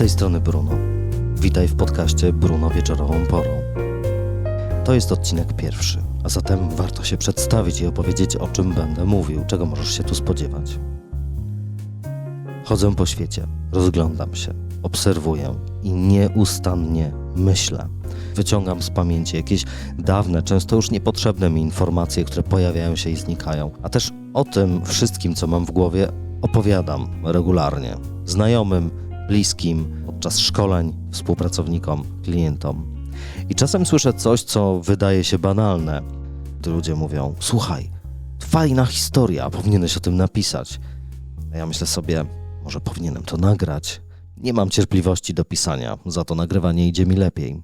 tej strony Bruno. Witaj w podcaście Bruno Wieczorową Porą. To jest odcinek pierwszy, a zatem warto się przedstawić i opowiedzieć, o czym będę mówił, czego możesz się tu spodziewać. Chodzę po świecie, rozglądam się, obserwuję i nieustannie myślę. Wyciągam z pamięci jakieś dawne, często już niepotrzebne mi informacje, które pojawiają się i znikają, a też o tym wszystkim, co mam w głowie, opowiadam regularnie znajomym, bliskim, podczas szkoleń, współpracownikom, klientom. I czasem słyszę coś, co wydaje się banalne. Ludzie mówią: Słuchaj, fajna historia, powinieneś o tym napisać. A ja myślę sobie, może powinienem to nagrać. Nie mam cierpliwości do pisania, za to nagrywanie idzie mi lepiej.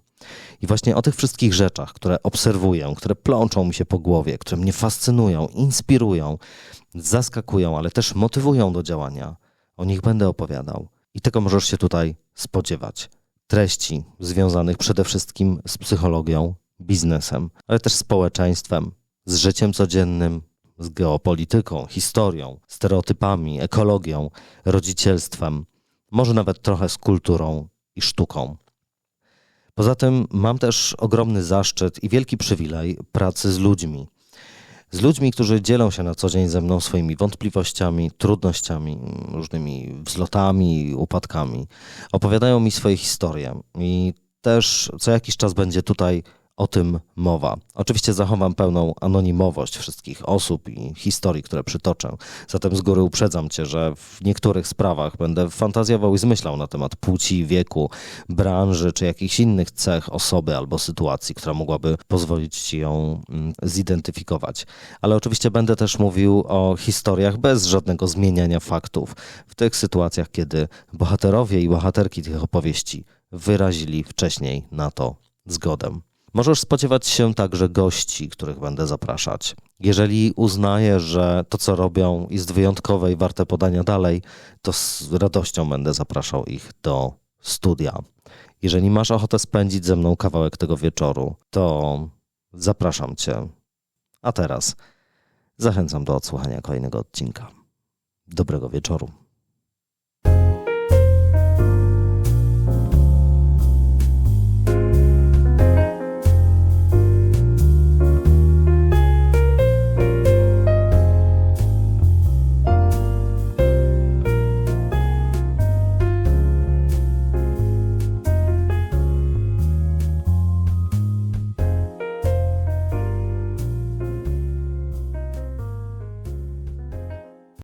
I właśnie o tych wszystkich rzeczach, które obserwuję, które plączą mi się po głowie, które mnie fascynują, inspirują, zaskakują, ale też motywują do działania, o nich będę opowiadał. I tego możesz się tutaj spodziewać. Treści związanych przede wszystkim z psychologią, biznesem, ale też społeczeństwem, z życiem codziennym, z geopolityką, historią, stereotypami, ekologią, rodzicielstwem, może nawet trochę z kulturą i sztuką. Poza tym mam też ogromny zaszczyt i wielki przywilej pracy z ludźmi. Z ludźmi, którzy dzielą się na co dzień ze mną swoimi wątpliwościami, trudnościami, różnymi wzlotami, upadkami. Opowiadają mi swoje historie i też co jakiś czas będzie tutaj o tym mowa. Oczywiście zachowam pełną anonimowość wszystkich osób i historii, które przytoczę. Zatem z góry uprzedzam cię, że w niektórych sprawach będę fantazjował i zmyślał na temat płci, wieku, branży czy jakichś innych cech osoby albo sytuacji, która mogłaby pozwolić ci ją mm, zidentyfikować. Ale oczywiście będę też mówił o historiach bez żadnego zmieniania faktów. W tych sytuacjach, kiedy bohaterowie i bohaterki tych opowieści wyrazili wcześniej na to zgodę. Możesz spodziewać się także gości, których będę zapraszać. Jeżeli uznaję, że to, co robią, jest wyjątkowe i warte podania dalej, to z radością będę zapraszał ich do studia. Jeżeli masz ochotę spędzić ze mną kawałek tego wieczoru, to zapraszam Cię. A teraz zachęcam do odsłuchania kolejnego odcinka. Dobrego wieczoru.